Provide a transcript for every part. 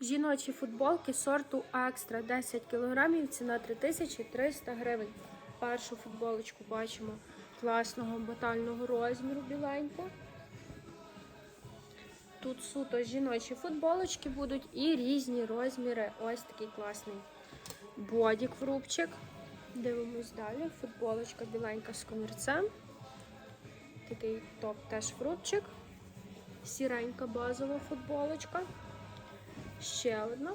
Жіночі футболки сорту Екстра 10 кг, ціна 3300 гривень. Першу футболочку бачимо класного батального розміру біленьку. Тут суто жіночі футболочки будуть і різні розміри. Ось такий класний бодік в рубчик. Дивимось далі. Футболочка біленька з комірцем. Такий топ теж в рубчик. Сіренька базова футболочка. Ще одна.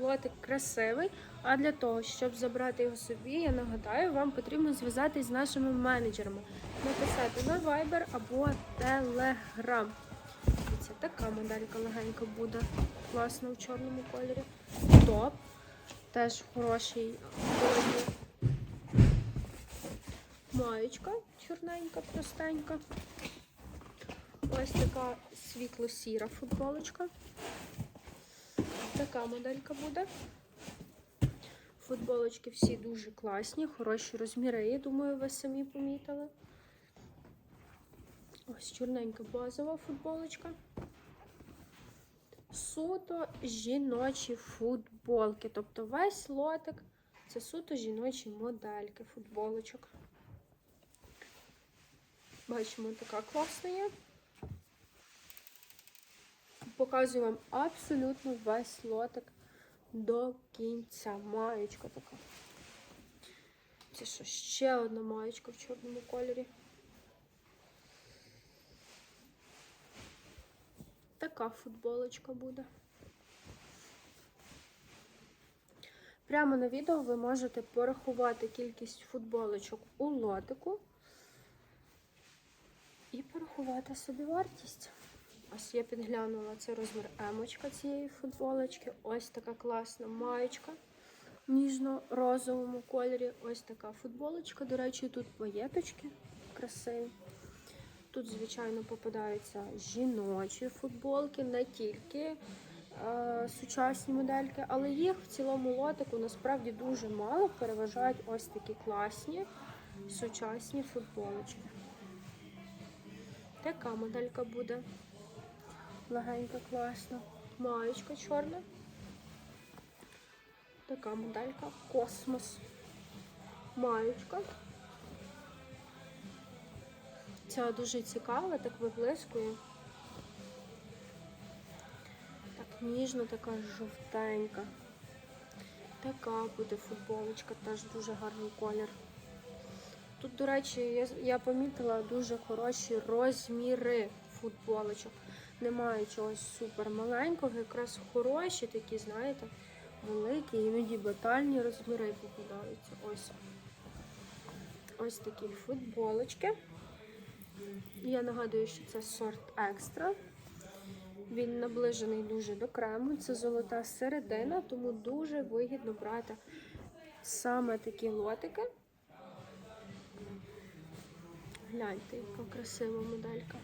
Лотик красивий. А для того, щоб забрати його собі, я нагадаю, вам потрібно зв'язатись з нашими менеджерами. Написати на Viber або Telegram. Це така моделька легенька буде. Класна в чорному кольорі. Топ. Теж в хорошій. Маєчка чорненька, простенька. Ось така світло-сіра футболочка. Така моделька буде. Футболочки всі дуже класні, хороші розміри, я думаю, ви самі помітили. Ось чорненька базова футболочка. Суто жіночі футболки. Тобто весь лотик це суто жіночі модельки футболочок. Бачимо, така класна є. Показую вам абсолютно весь лотик до кінця. Маєчка така. Це що, ще одна маєчка в чорному кольорі. Така футболочка буде. Прямо на відео ви можете порахувати кількість футболочок у лотику і порахувати собі вартість. Ось я підглянула це розмір емочка цієї футболочки. Ось така класна маєчка в ніжно-розовому кольорі. Ось така футболочка. До речі, тут поєточки красиві. Тут, звичайно, попадаються жіночі футболки, не тільки е, сучасні модельки, але їх в цілому лотику насправді дуже мало. Переважають ось такі класні сучасні футболочки. Така моделька буде. Легенька, класна. Маєчка чорна. Така моделька. Космос. Маєчка. Ця дуже цікава, так виблискує. Так ніжно, така жовтенька. Така буде футболочка, теж дуже гарний колір. Тут, до речі, я помітила дуже хороші розміри футболочок. Немає чогось супер маленького, якраз хороші такі, знаєте, великі, іноді батальні розміри попадаються. Ось ось такі футболочки. Я нагадую, що це сорт екстра. Він наближений дуже до крему. Це золота середина, тому дуже вигідно брати саме такі лотики. Гляньте, яка красива моделька.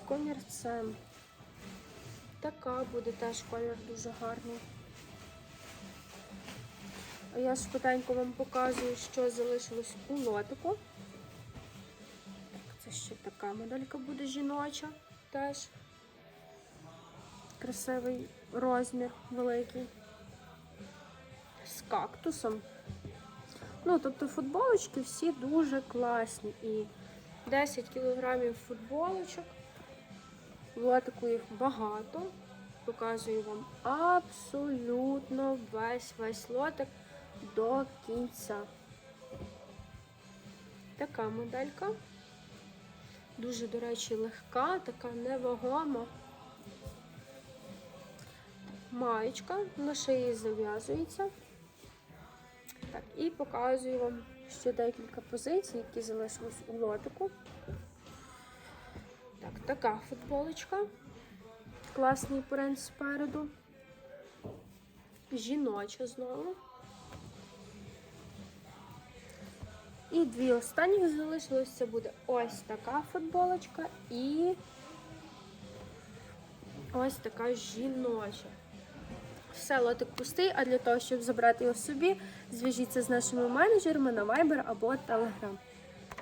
З комірцем. Така буде теж колір дуже гарний. А я швиденько вам показую, що залишилось у лотику. Так, це ще така моделька буде жіноча теж. Красивий розмір великий. З кактусом. Ну, тобто футболочки всі дуже класні. І 10 кілограмів футболочок. Лотику їх багато. Показую вам абсолютно весь весь лотик до кінця. Така моделька. Дуже, до речі, легка, така невагома. Маєчка на шиї зав'язується. Так, і показую вам ще декілька позицій, які залишились у лотику. Так, така футболочка. Класний принт спереду. Жіноча знову. І дві останні залишилось. Це буде ось така футболочка і ось така жіноча. Все, лотик пустий, а для того, щоб забрати його собі, зв'яжіться з нашими менеджерами на Viber або Telegram.